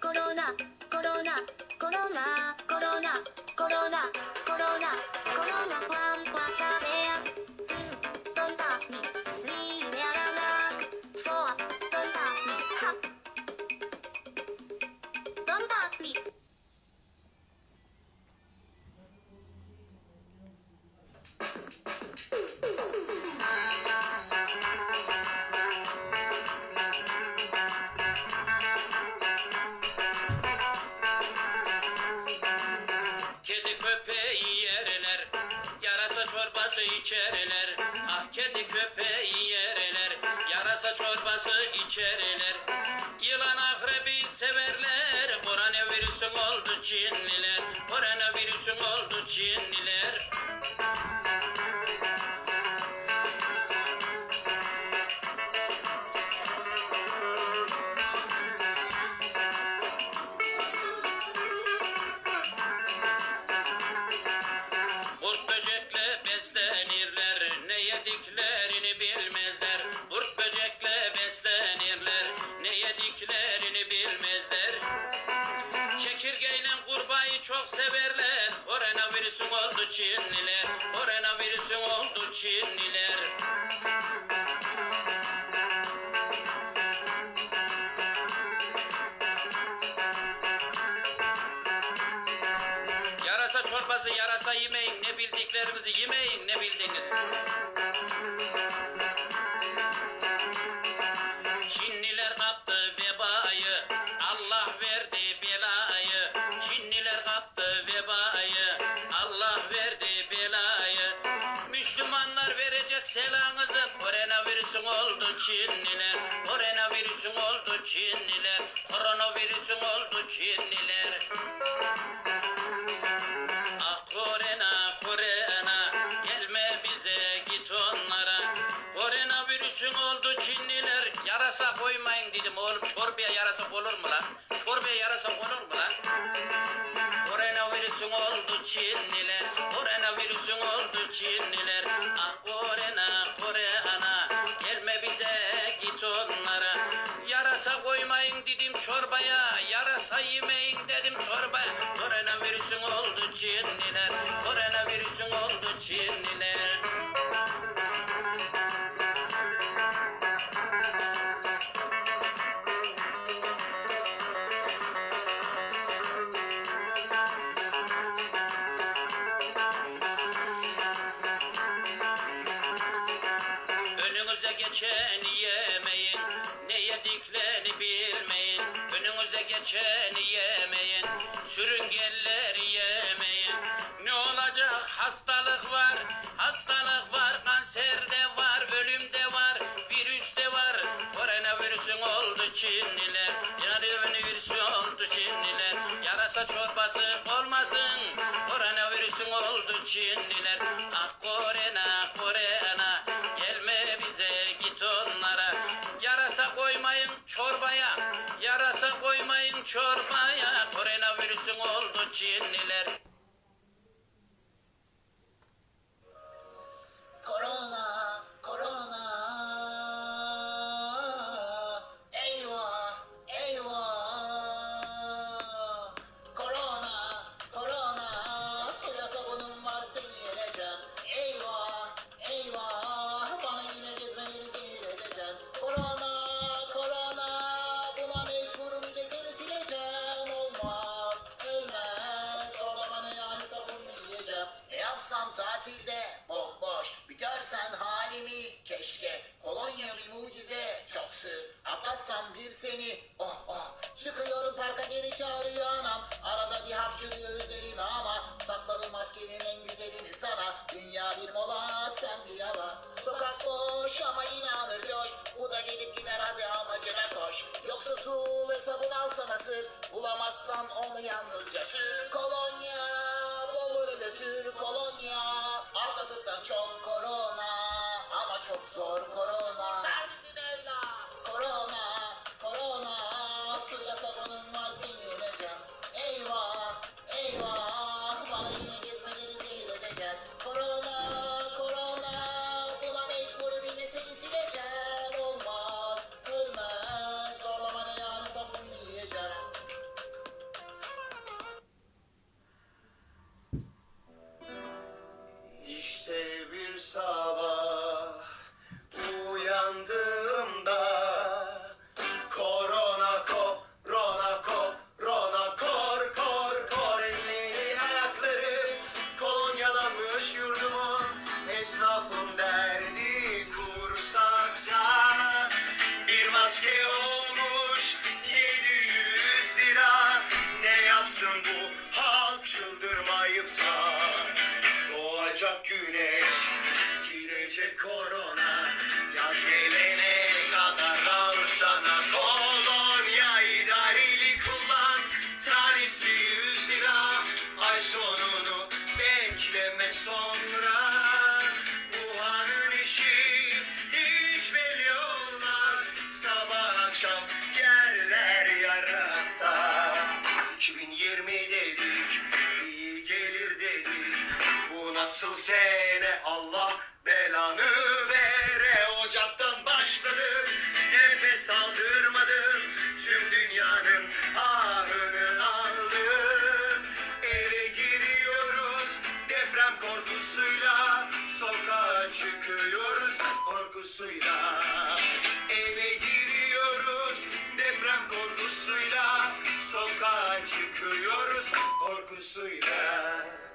コロナコロナコロナコロナコロナコロナコロナコロナパンパナコロナ Kedi köpeği yerler, yarasa çorbası içerler. Ah kedi köpeği yerler, yarasa çorbası içerler. Yılan akrebi severler, koronavirüsün oldu Çinliler. Koronavirüsün oldu Çinliler. Çekirgeyle kurbağayı çok severler. Koronavirüsün oldu Çinliler, koronavirüsün oldu Çinliler. Yarasa çorbası yarasa yemeyin, ne bildiklerinizi yemeyin, ne bildiğiniz. Allah verdi belayı. Müslümanlar verecek selamınızı, koronavirüsün oldu Çinliler. Koronavirüsün oldu Çinliler, koronavirüsün oldu Çinliler. Ah korena korena gelme bize git onlara Koronavirüsün oldu Çinliler yarasa koymayın dedim oğlum çorbaya yarasa olur mu lan? Çorbaya yarasa olur mu lan? Koronavirüsün oldu Çinliler Koronavirüsün oldu Çinliler. Ah korena korena gelme bize git onlara. Yarasa koymayın dedim çorbaya Yarasa yemeyin dedim çorbaya Koronavirüsün oldu Çinliler Koronavirüsün oldu Çinliler Geçeni yemeyin, ne yediklerini bilmeyin. Önünüze geçeni yemeyin, sürüngenleri yemeyin. Ne olacak hastalık var, hastalık var, kanser de var, ölüm de var, virüs de var. Koronavirüsün oldu Çinliler, koronavirüsün oldu Çinliler. Yarasa çorbası olmasın, koronavirüsün oldu Çinliler. Ah korona, korona, çorbaya. Koronavirüsün oldu Çinliler. Halimi keşke. Kolonya bir mucize çok sür. Atlatsam bir seni oh oh. Çıkıyorum parka geri çağırıyor anam. Arada bir hapşırıyor üzerime ama sakladım maskenin en güzelini sana. Dünya bir mola sen bir yalan. Sokak boş ama yine alır coş. Bu da gelip gider hadi amacına koş. Yoksa su ve sabun alsana sır. Bulamazsan onu yalnızca sür. Kolonya bol sür kolonya. Atlatırsan çok çok zor korona. Bizi Mevla. Korona, korona. Korona Yaz gelene kadar al sana. İdareli kullan Tanesi 100 lira. Ay sonunu bekleme sonra. Bu hanın işi hiç belli olmaz. Sabah akşam yerler yarasa. 2020 dedik nasıl sene Allah belanı vere? Ocaktan başladım nefes aldırmadım. Tüm dünyanın ahını aldım Eve giriyoruz deprem korkusuyla. Sokağa çıkıyoruz korkusuyla. Eve giriyoruz deprem korkusuyla. Sokağa çıkıyoruz korkusuyla